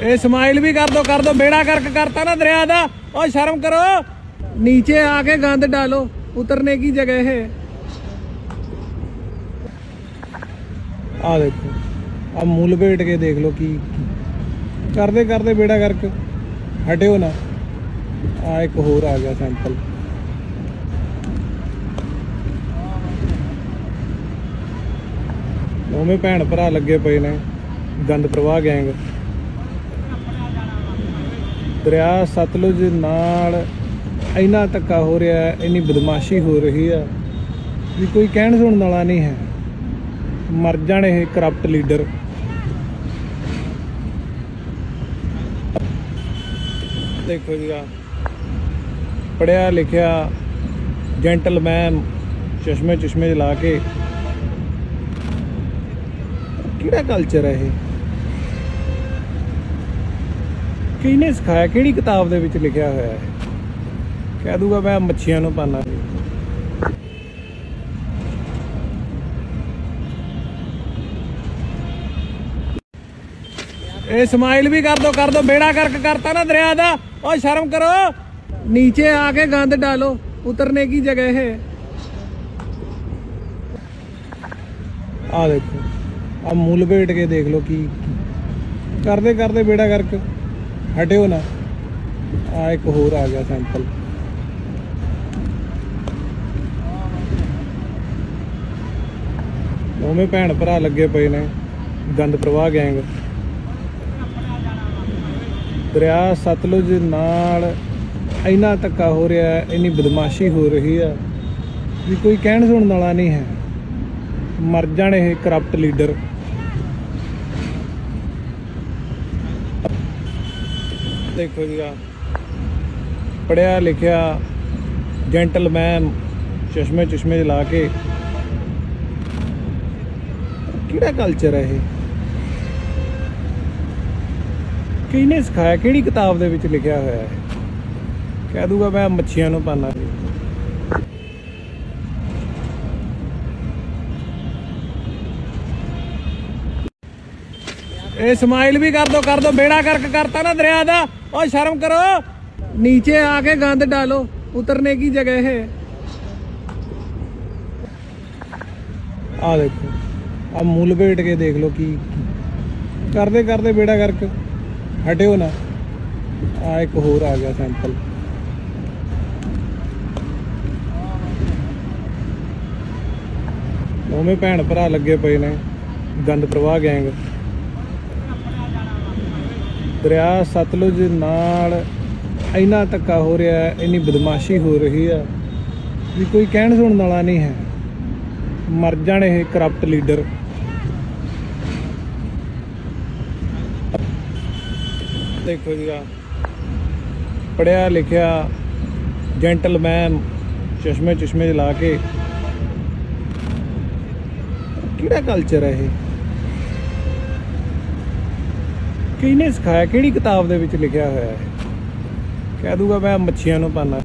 ਇਹ ਸਮਾਈਲ ਵੀ ਕਰ ਦੋ ਕਰ ਦੋ, ਬੇੜਾ ਕਰਕ ਕਰਤਾ ਨਾ ਦਰਿਆ ਦਾ। ਓ ਸ਼ਰਮ ਕਰੋ। ਨੀਚੇ ਆ ਕੇ ਗੰਦ ਡਾਲੋ। ਉਤਰਨੇ ਕੀ ਜਗ੍ਹਾ ਹੈ ਆ ਦੇਖੋ। ਆ ਮੂਲ ਬੇਟ ਕੇ ਦੇਖ ਲੋ ਕੀ ਕਰਦੇ ਕਰਦੇ ਬੇੜਾ ਕਰਕ। ਹਟਿਓ ਨਾ। ਆ ਇੱਕ ਹੋਰ ਆ ਗਿਆ ਸੈਂਪਲ ਦੋਵੇਂ ਭੈਣ ਭਰਾ ਲੱਗੇ ਪਏ ਨੇ। ਗੰਦ ਪ੍ਰਵਾਹ ਗੈਂਗ ਦਰਿਆ ਸਤਲੁਜ ਨਾਲ ਇੰਨਾ ਧੱਕਾ ਹੋ ਰਿਹਾ ਹੈ, ਇੰਨੀ ਬਦਮਾਸ਼ੀ ਹੋ ਰਹੀ ਹੈ ਵੀ ਕੋਈ ਕਹਿਣ ਸੁਣਨ ਵਾਲਾ ਨਹੀਂ ਹੈ। ਮਰ ਜਾਣ ਇਹ ਕਰਪਟ ਲੀਡਰ ਦੇਖੋ ਜੀ ਆ ਪੜਿਆ ਲਿਖਿਆ ਜੈਂਟਲਮੈਨ ਚਸ਼ਮੇ ਚਸ਼ਮੇ ਲਾ ਕੇ ਕਿਹੜਾ ਕਲਚਰ ਹੈ ਇਹ? ਕਿਹਨੇ ਸਿਖਾਇਆ? ਕਿਹੜੀ ਕਿਤਾਬ ਦੇ ਵਿੱਚ ਲਿਖਿਆ ਹੋਇਆ ਹੈ? ਕਹਿ ਦੂਗਾ ਮੈਂ ਮੱਛੀਆਂ ਨੂੰ ਪਾਲਣਾ ਇਹ ਸਮਾਈਲ ਵੀ ਕਰ ਦੋ ਕਰ ਦੋ। ਬੇੜਾ ਕਰਕ ਕਰਤਾ ਨਾ ਦਰਿਆ ਦਾ। ਉਹ ਸ਼ਰਮ ਕਰੋ। ਨੀਚੇ ਆ ਕੇ ਗੰਦ ਡਾਲੋ। ਉਤਰਨੇ ਕੀ ਜਗ੍ਹਾ ਹੈ ਆ ਦੇਖੋ। ਆ ਮੂਲ ਬੇਟ ਕੇ ਦੇਖ ਲਓ ਕੀ ਕਰਦੇ ਕਰਦੇ ਬੇੜਾ ਕਰਕ। ਹਟਿਓ ਨਾ। ਆ ਇੱਕ ਹੋਰ ਆ ਗਿਆ ਸੈਂਪਲ ਦੋਵੇਂ ਭੈਣ ਭਰਾ ਲੱਗੇ ਪਏ ਨੇ, ਗੰਦ ਪ੍ਰਵਾਹ ਗੈਂਗ ਦਰਿਆ ਸਤਲੁਜ ਨਾਲ ਇੰਨਾ ਧੱਕਾ ਹੋ ਰਿਹਾ ਹੈ, ਇੰਨੀ ਬਦਮਾਸ਼ੀ ਹੋ ਰਹੀ ਹੈ ਵੀ ਕੋਈ ਕਹਿਣ ਸੁਣਨ ਵਾਲਾ ਨਹੀਂ ਹੈ। ਮਰ ਜਾਣ ਇਹ ਕਰਪਟ ਲੀਡਰ ਦੇਖੋ ਜੀ ਆ। ਪੜਿਆ ਲਿਖਿਆ ਜੈਂਟਲਮੈਨ ਚਸ਼ਮੇ ਚਸ਼ਮੇ ਲਾ ਕੇ। ਕਿਹੜਾ ਕਲਚਰ ਹੈ ਇਹ? ਕਿਹਨੇ ਸਿਖਾਇਆ? ਕਿਹੜੀ ਕਿਤਾਬ ਦੇ ਵਿੱਚ ਲਿਖਿਆ ਹੋਇਆ ਹੈ? ਕਹਿ ਦੂਗਾ ਮੈਂ ਮੱਛੀਆਂ ਨੂੰ ਪਾਣਾ ਇਹ ਸਮਾਈਲ ਵੀ ਕਰ ਦੋ ਕਰ ਦੋ। ਬੇੜਾ ਕਰਕ ਕਰਤਾ ਨਾ ਦਰਿਆ ਦਾ। ਓ ਸ਼ਰਮ ਕਰੋ। ਨੀਚੇ ਆ ਕੇ ਗੰਦ ਡਾਲੋ। ਉਤਰਨੇ ਕੀ ਜਗ੍ਹਾ ਹੈ ਆ ਦੇਖੋ। ਆ ਮੂਲ ਬੇਟ ਕੇ ਦੇਖ ਲਓ ਕੀ ਕਰਦੇ ਕਰਦੇ ਬੇੜਾ ਕਰਕੇ। ਹਟਿਓ ਨਾ। ਆ ਇੱਕ ਹੋਰ ਆ ਗਿਆ ਸੈਂਪਲ। ਦੋਵੇਂ ਭੈਣ ਭਰਾ ਲੱਗੇ ਪਏ ਨੇ। ਗੰਦ ਪ੍ਰਵਾਹ ਗੈਂਗ। ਦਰਿਆ ਸਤਲੁਜ ਨਾਲ ਇੰਨਾ ਧੱਕਾ ਹੋ ਰਿਹਾ ਹੈ, ਇੰਨੀ ਬਦਮਾਸ਼ੀ ਹੋ ਰਹੀ ਹੈ ਵੀ ਕੋਈ ਕਹਿਣ ਸੁਣਨ ਵਾਲਾ ਨਹੀਂ ਹੈ। ਮਰ ਜਾਣ ਇਹ ਕਰਪਟ ਲੀਡਰ ਦੇਖੋ ਜੀ ਆ ਪੜਿਆ ਲਿਖਿਆ ਜੈਂਟਲਮੈਨ ਚਸ਼ਮੇ ਚਸ਼ਮੇ ਲਾ ਕੇ ਕਿਹੜਾ ਕਲਚਰ ਹੈ ਇਹ? ਕਿਹਨੇ ਸਿਖਾਇਆ? ਕਿਹੜੀ ਕਿਤਾਬ ਦੇ ਵਿੱਚ ਲਿਖਿਆ ਹੋਇਆ ਹੈ? ਕਹਿ ਦੂਗਾ ਮੈਂ ਮੱਛੀਆਂ ਨੂੰ ਪਾਣਾ